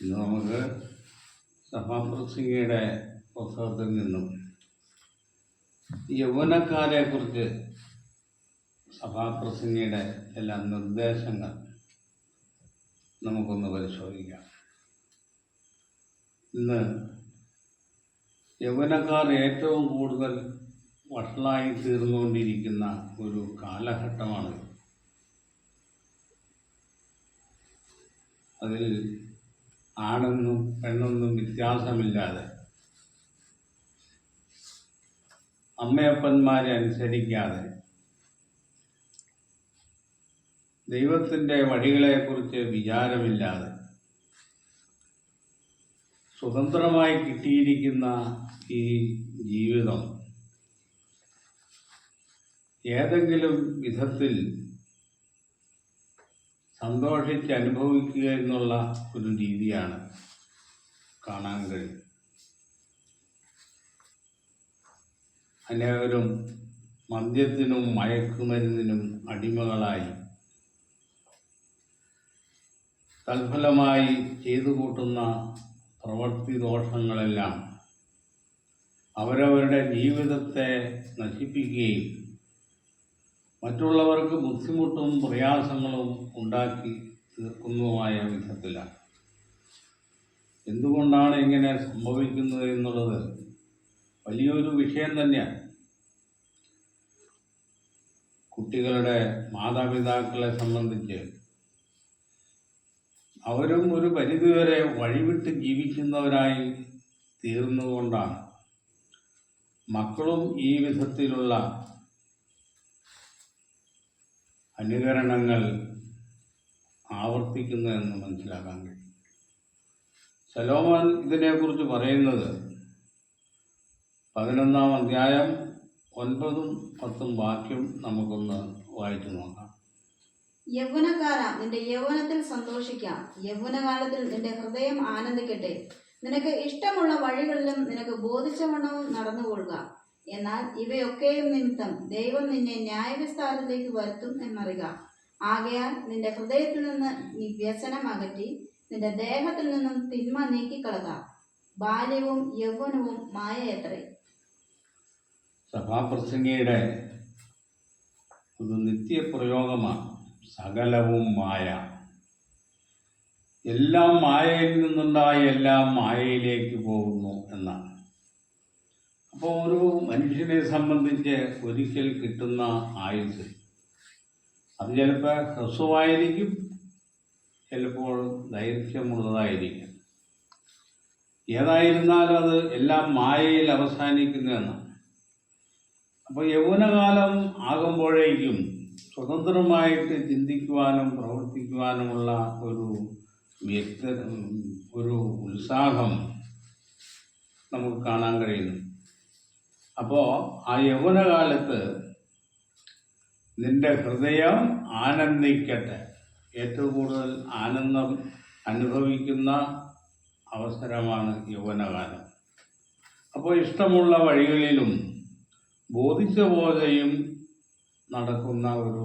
ഇന്ന് നമുക്ക് സഹാപ്രസിംഗയുടെ പുസ്തകത്തിൽ നിന്നും യൗവനക്കാരെ കുറിച്ച് സഭാപ്രസംഗിയുടെ ചില നിർദ്ദേശങ്ങൾ നമുക്കൊന്ന് പരിശോധിക്കാം. ഇന്ന് യൗവനക്കാർ ഏറ്റവും കൂടുതൽ വഷളായി തീർന്നുകൊണ്ടിരിക്കുന്ന ഒരു കാലഘട്ടമാണ്. അതിൽ ആണെന്നും പെണ്ണെന്നും വ്യത്യാസമില്ലാതെ. അമ്മയപ്പന്മാരെ അനുസരിക്കാതെ. ദൈവത്തിന്റെ വഴികളെക്കുറിച്ച് വിചാരമില്ലാതെ. സ്വതന്ത്രമായി കിട്ടിയിരിക്കുന്ന ഈ ജീവിതം. ഏതെങ്കിലും വിധത്തിൽ സന്തോഷിച്ച് അനുഭവിക്കുക എന്നുള്ള ഒരു രീതിയാണ് കാണാൻ കഴിയും. അനേകരും മദ്യത്തിനും മയക്കുമരുന്നിനും അടിമകളായി. തൽഫലമായി ചെയ്തു കൂട്ടുന്ന പ്രവൃത്തി ദോഷങ്ങളെല്ലാം അവരവരുടെ ജീവിതത്തെ നശിപ്പിക്കുകയും മറ്റുള്ളവർക്ക് ബുദ്ധിമുട്ടും പ്രയാസങ്ങളും ഉണ്ടാക്കി തീർക്കുന്നതുമായ വിധത്തിലാണ്. എന്തുകൊണ്ടാണ് ഇങ്ങനെ സംഭവിക്കുന്നത് എന്നുള്ളത് വലിയൊരു വിഷയം തന്നെയാണ്. കുട്ടികളുടെ മാതാപിതാക്കളെ സംബന്ധിച്ച് അവരും ഒരു പരിധിവരെ വഴിവിട്ട് ജീവിക്കുന്നവരായി തീർന്നുകൊണ്ടാണ് മക്കളും ഈ വിധത്തിലുള്ള അനുകരണങ്ങൾ ആവർത്തിക്കുന്നതെന്ന് മനസ്സിലാക്കാൻ കഴിയും. സലോമാൻ ഇതിനെക്കുറിച്ച് പറയുന്നത് പതിനൊന്നാം അധ്യായം ഒൻപതും പത്തും വാക്യം നമുക്കൊന്ന് വായിച്ചു നോക്കാം. യൗവനക്കാര നിന്റെ യൗവനത്തിൽ സന്തോഷിക്കാം. യൗവനകാലത്തിൽ നിന്റെ ഹൃദയം ആനന്ദിക്കട്ടെ. നിനക്ക് ഇഷ്ടമുള്ള വഴികളിലും നിനക്ക് ബോധിച്ചവണ്ണവും നടന്നുകൊള്ളുക. എന്നാൽ ഇവയൊക്കെയും നിമിത്തം ദൈവം നിന്നെ ന്യായവിസ്താരത്തിലേക്ക് വരുത്തും എന്നറിയുക. ആകയാൽ നിന്റെ ഹൃദയത്തിൽ നിന്ന് നീ വ്യസനം അകറ്റി നിന്റെ ദേഹത്തിൽ നിന്നും തിന്മ നീക്കിക്കളക. ബാല്യവും യൗവനവും മായയത്രേ സഭാപ്രസംഗിയുടെ ഒരു നിത്യപ്രയോഗമാണ് സകലവും മായ. എല്ലാം മായയിൽ നിന്നുണ്ടായ എല്ലാം മായയിലേക്ക് പോകുന്നു എന്നാണ്. അപ്പോൾ ഒരു മനുഷ്യനെ സംബന്ധിച്ച് ഒരിക്കൽ കിട്ടുന്ന ആയുസ്. അത് ചിലപ്പോൾ ഹ്രസ്വമായിരിക്കും ചിലപ്പോൾ ദൈർഘ്യമുള്ളതായിരിക്കും. ഏതായിരുന്നാലും അത് എല്ലാം മായയിൽ അവസാനിക്കുന്നതെന്നാണ് അപ്പോൾ യൗവനകാലം ആകുമ്പോഴേക്കും സ്വതന്ത്രമായിട്ട് ചിന്തിക്കുവാനും പ്രവർത്തിക്കുവാനുമുള്ള ഒരു വ്യക്ത ഒരു ഉത്സാഹം നമുക്ക് കാണാൻ കഴിയുന്നു. അപ്പോൾ ആ യൗവനകാലത്ത് നിന്റെ ഹൃദയം ആനന്ദിക്കട്ടെ. ഏറ്റവും കൂടുതൽ ആനന്ദം അനുഭവിക്കുന്ന അവസരമാണ് യൗവനകാലം അപ്പോൾ ഇഷ്ടമുള്ള വഴികളിലും ബോധിച്ച പോലെയും നടക്കുന്ന ഒരു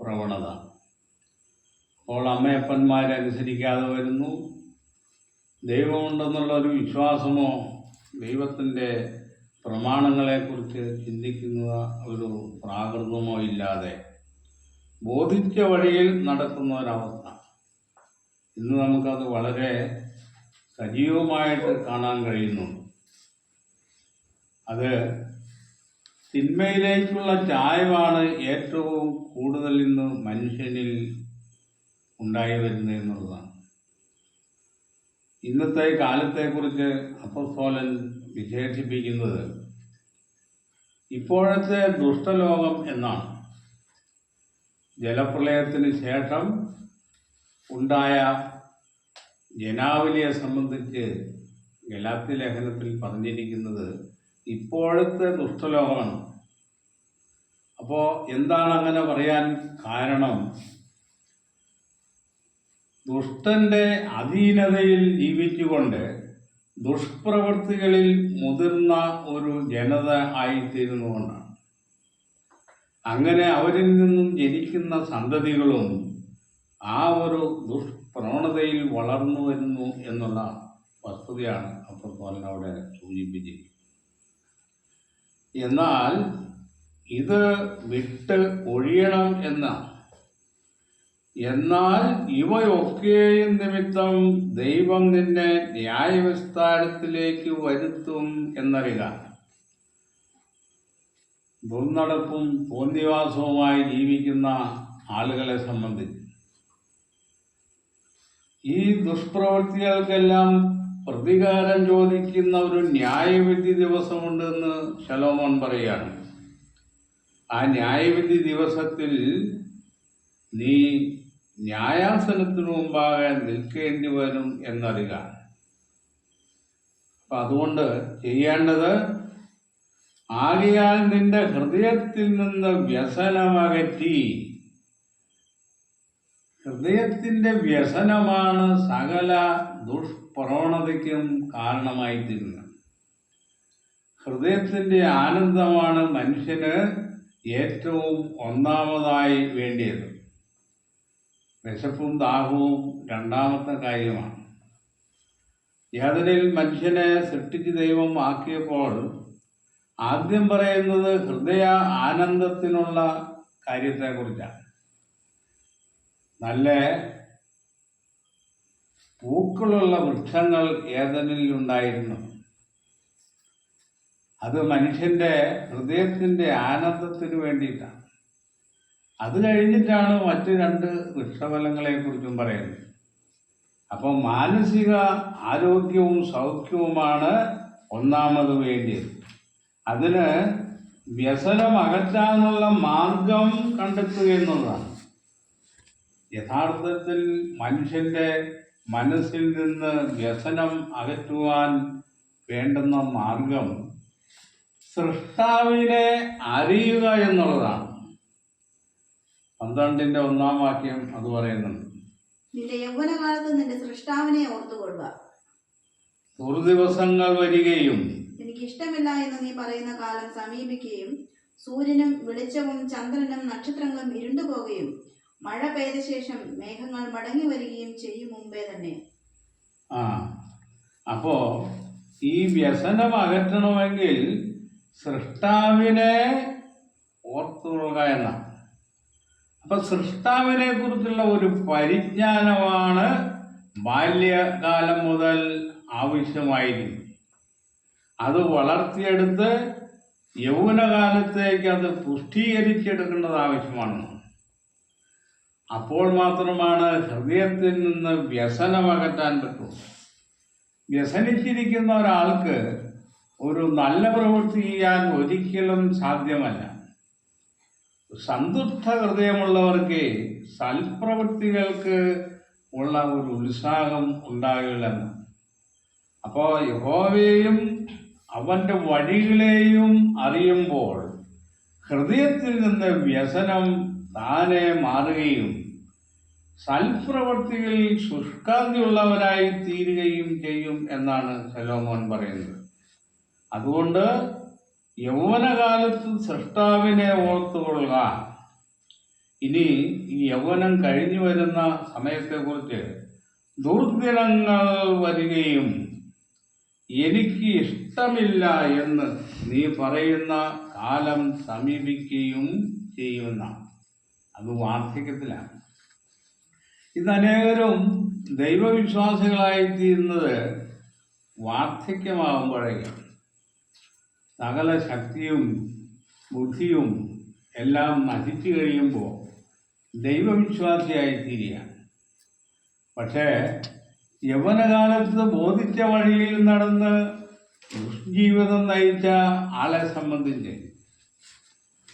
പ്രവണത. അപ്പോൾ അമ്മയപ്പന്മാരെ അനുസരിക്കാതെ വരുന്നു. ദൈവമുണ്ടെന്നുള്ള ഒരു വിശ്വാസമോ ദൈവത്തിന്റെ പ്രമാണങ്ങളെക്കുറിച്ച് ചിന്തിക്കുന്ന ഒരു പ്രാകൃതമോ ഇല്ലാതെ ബോധിച്ച വഴിയിൽ നടക്കുന്ന ഒരവസ്ഥ ഇന്ന് നമുക്കത് വളരെ സജീവമായിട്ട് കാണാൻ കഴിയുന്നുണ്ട്. അത് തിന്മയിലേക്കുള്ള ചായവാണ് ഏറ്റവും കൂടുതൽ ഇന്ന് മനുഷ്യനിൽ ഉണ്ടായി വരുന്നത് എന്നുള്ളതാണ്. ഇന്നത്തെ കാലത്തെക്കുറിച്ച് അപ്പസ്തോലൻ വിശേഷിപ്പിക്കുന്നത് ഇപ്പോഴത്തെ ദുഷ്ടലോകം എന്നാണ്. ജലപ്രളയത്തിന് ശേഷം ഉണ്ടായ ജനാവലിയെ സംബന്ധിച്ച് ഗലാത്തി ലേഖനത്തിൽ പറഞ്ഞിരിക്കുന്നത് ഇപ്പോഴത്തെ ദുഷ്ടലോകമാണ്. അപ്പോൾ എന്താണ് അങ്ങനെ പറയാൻ കാരണം? ദുഷ്ടന്റെ അധീനതയിൽ ജീവിച്ചുകൊണ്ട് ദുഷ്പ്രവൃത്തികളിൽ മുതിർന്ന ഒരു ജനത ആയിത്തീരുന്നുകൊണ്ടാണ് അങ്ങനെ അവരിൽ നിന്നും ജനിക്കുന്ന സന്തതികളും ആ ഒരു ദുഷ്പ്രവണതയിൽ വളർന്നു വരുന്നു എന്നുള്ള വസ്തുതയാണ് അപ്പുറത്തോലൻ അവിടെ സൂചിപ്പിച്ചിരിക്കുന്നത്. എന്നാൽ ഇത് വിട്ട് ഒഴിയണം എന്ന എന്നാൽ ഇവയൊക്കെയും നിമിത്തം ദൈവം നിന്നെ ന്യായവിസ്താരത്തിലേക്ക് വരുത്തും എന്നറിയുക. ദുർനടപ്പും തോന്നിവാസവുമായി ജീവിക്കുന്ന ആളുകളെ സംബന്ധിച്ച്. ഈ ദുഷ്പ്രവൃത്തികൾക്കെല്ലാം പ്രതികാരം ചോദിക്കുന്ന ഒരു ന്യായവിധി ദിവസമുണ്ടെന്ന് ശലോമോൻ പറയുകയാണ്. ആ ന്യായവിധി ദിവസത്തിൽ നീ ന്യായാസനത്തിനു മുമ്പാകെ നിൽക്കേണ്ടി വരും എന്നറിയുക. അപ്പം അതുകൊണ്ട് ചെയ്യേണ്ടത് ആകയാൽ നിന്റെ ഹൃദയത്തിൽ നിന്ന് വ്യസനമകറ്റി. ഹൃദയത്തിന്റെ വ്യസനമാണ് സകല ദുഷ്പ്രവണതയ്ക്കും കാരണമായിത്തീരുന്നത്. ഹൃദയത്തിന്റെ ആനന്ദമാണ് മനുഷ്യന് ഏറ്റവും ഒന്നാമതായി വേണ്ടിയത്. വിശപ്പും ദാഹവും രണ്ടാമത്തെ കാര്യമാണ്. ഏതനിൽ മനുഷ്യനെ സൃഷ്ടിച്ച് ദൈവം ആക്കിയപ്പോൾ ആദ്യം പറയുന്നത് ഹൃദയ ആനന്ദത്തിനുള്ള കാര്യത്തെക്കുറിച്ചാണ്. നല്ല പൂക്കളുള്ള വൃക്ഷങ്ങൾ ഏതനിൽ ഉണ്ടായിരുന്നു? അത് മനുഷ്യന്റെ ഹൃദയത്തിന്റെ ആനന്ദത്തിന് വേണ്ടിയിട്ടാണ്. അത് കഴിഞ്ഞിട്ടാണ് മറ്റ് രണ്ട് വൃക്ഷഫലങ്ങളെ കുറിച്ചും പറയുന്നത്. അപ്പോൾ മാനസിക ആരോഗ്യവും സൗഖ്യവുമാണ് ഒന്നാമത് വേണ്ടിയത്. അതിന് വ്യസനം അകറ്റാനുള്ള മാർഗം കണ്ടെത്തുക എന്നുള്ളതാണ്. യഥാർത്ഥത്തിൽ മനുഷ്യന്റെ മനസ്സിൽ നിന്ന് വ്യസനം അകറ്റുവാൻ വേണ്ടുന്ന മാർഗം സൃഷ്ടാവിനെ അറിയുക എന്നുള്ളതാണ്. പന്ത്രണ്ടിന്റെ ഒന്നാം വാക്യം അത് പറയുന്നുണ്ട് നിന്റെ യൗവനകാലത്ത് നിന്റെ സൃഷ്ടാവിനെ ഓർത്തുകൊള്ളുക. ദുർദിവസങ്ങൾ വരികയും എനിക്ക് ഇഷ്ടമില്ല എന്ന് നീ പറയുന്ന കാലം സമീപിക്കുകയും സൂര്യനും വെളിച്ചവും ചന്ദ്രനും നക്ഷത്രങ്ങളും ഇരുണ്ടു പോകുകയും മഴ പെയ്ത ശേഷം മേഘങ്ങൾ മടങ്ങി വരികയും ചെയ്യും മുമ്പേ തന്നെ. ആ അപ്പോ ഈ വ്യസനം അകറ്റണമെങ്കിൽ സൃഷ്ടാവിനെ ഓർത്തുകൊള്ളുക എന്നാണ്. അപ്പൊ സൃഷ്ടാവിനെ കുറിച്ചുള്ള ഒരു പരിജ്ഞാനമാണ് ബാല്യകാലം മുതൽ ആവശ്യമായിരുന്നു. അത് വളർത്തിയെടുത്ത് യൗവനകാലത്തേക്ക് അത് പുഷ്ടീകരിച്ചെടുക്കേണ്ടത് ആവശ്യമാണ്. അപ്പോൾ മാത്രമാണ് ഹൃദയത്തിൽ നിന്ന് വ്യസനമകറ്റാൻ പറ്റൂ. വ്യസനിച്ചിരിക്കുന്ന ഒരാൾക്ക് ഒരു നല്ല പ്രവൃത്തി ചെയ്യാൻ ഒരിക്കലും സാധ്യമല്ല. സന്തുഷ്ട ഹൃദയമുള്ളവർക്ക് സൽപ്രവൃത്തികൾക്ക് ഉള്ള ഒരു ഉത്സാഹം ഉണ്ടാകില്ലെന്ന് അപ്പോൾ യഹോവയെയും അവന്റെ വഴികളെയും അറിയുമ്പോൾ ഹൃദയത്തിൽ നിന്ന് വ്യസനം താനെ മാറുകയും സൽപ്രവൃത്തികളിൽ ശുഷ്കാന്തിയുള്ളവരായി തീരുകയും ചെയ്യും എന്നാണ് സലോമോൻ പറയുന്നത്. അതുകൊണ്ട് യൗവനകാലത്ത് സൃഷ്ടാവിനെ ഓർത്തുകൊള്ളുക. ഇനി ഈ യൗവനം കഴിഞ്ഞു വരുന്ന സമയത്തെക്കുറിച്ച് ദുർദിനങ്ങൾ വരികയും എനിക്ക് ഇഷ്ടമില്ല എന്ന് നീ പറയുന്ന കാലം സമീപിക്കുകയും ചെയ്യുന്ന. അത് വാർദ്ധക്യത്തിലാണ്. ഇത് അനേകരും ദൈവവിശ്വാസികളായി തീരുന്നത് വാർദ്ധക്യമാകുമ്പോഴേക്കാണ് സകല ശക്തിയും ബുദ്ധിയും എല്ലാം നശിച്ചു കഴിയുമ്പോൾ ദൈവവിശ്വാസിയായി തീരുകയാണ് പക്ഷേ യൗവനകാലത്ത് ബോധിച്ച വഴിയിൽ നടന്ന് ദുഷ്ജീവിതം നയിച്ച ആളെ സംബന്ധിച്ച്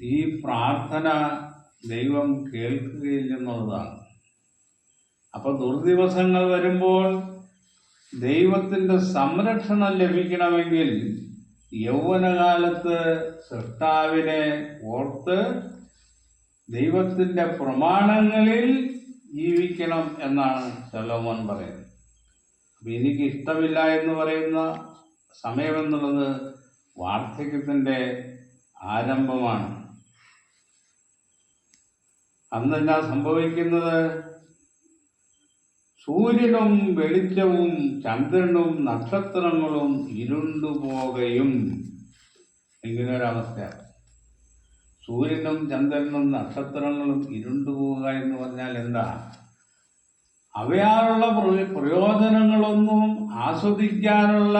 ഈ പ്രാർത്ഥന ദൈവം കേൾക്കുകയില്ലെന്നുള്ളതാണ്. അപ്പോൾ ദുർദിവസങ്ങൾ വരുമ്പോൾ ദൈവത്തിന്റെ സംരക്ഷണം ലഭിക്കണമെങ്കിൽ യൗവനകാലത്ത് സൃഷ്ടാവിനെ ഓർത്ത് ദൈവത്തിന്റെ പ്രമാണങ്ങളിൽ ജീവിക്കണം എന്നാണ് സലോമോൻ പറയുന്നത്. അപ്പം എനിക്ക് ഇഷ്ടമില്ല എന്ന് പറയുന്ന സമയമെന്നുള്ളത് വാർദ്ധക്യത്തിന്റെ ആരംഭമാണ്. അന്ന് സംഭവിക്കുന്നത്? സൂര്യനും വെളിച്ചവും ചന്ദ്രനും നക്ഷത്രങ്ങളും ഇരുണ്ടുപോകയും. ഇങ്ങനൊരവസ്ഥ സൂര്യനും ചന്ദ്രനും നക്ഷത്രങ്ങളും ഇരുണ്ടുപോകുക എന്ന് പറഞ്ഞാൽ എന്താ? അവയാലുള്ള പ്ര- പ്രയോജനങ്ങളൊന്നും ആസ്വദിക്കാനുള്ള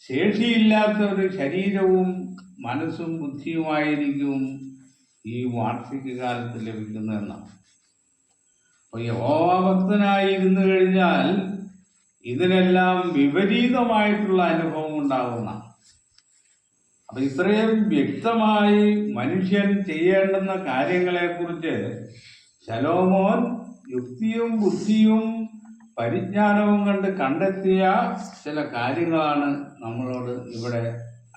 ശേഷിയില്ലാത്ത ഒരു ശരീരവും മനസ്സും ബുദ്ധിയുമായിരിക്കും ഈ വാർദ്ധക്യകാലത്ത് ലഭിക്കുന്നതെന്നാണ് അപ്പോൾ യഹോഭക്തനായിരുന്നു കഴിഞ്ഞാൽ ഇതിനെല്ലാം വിപരീതമായിട്ടുള്ള അനുഭവം ഉണ്ടാകുന്ന അപ്പൊ ഇത്രയും വ്യക്തമായി മനുഷ്യൻ ചെയ്യേണ്ടുന്ന കാര്യങ്ങളെക്കുറിച്ച് ശലോമോൻ യുക്തിയും ബുദ്ധിയും പരിജ്ഞാനവും കണ്ട് കണ്ടെത്തിയ ചില കാര്യങ്ങളാണ് നമ്മളോട് ഇവിടെ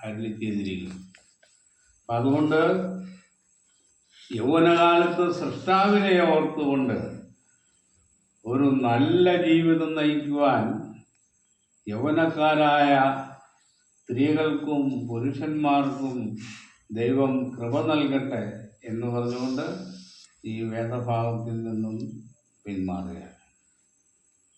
അരുളി ചെയ്തിരിക്കുന്നത്. അപ്പം അതുകൊണ്ട് യൗവനകാലത്ത് സൃഷ്ടാവിനെ ഓർത്തുകൊണ്ട് ഒരു നല്ല ജീവിതം നയിക്കുവാൻ യൗവനക്കാരായ സ്ത്രീകൾക്കും പുരുഷന്മാർക്കും ദൈവം കൃപ നൽകട്ടെ എന്ന് പറഞ്ഞുകൊണ്ട് ഈ വേദഭാഗത്തിൽ നിന്നും പിന്മാറുകയാണ്.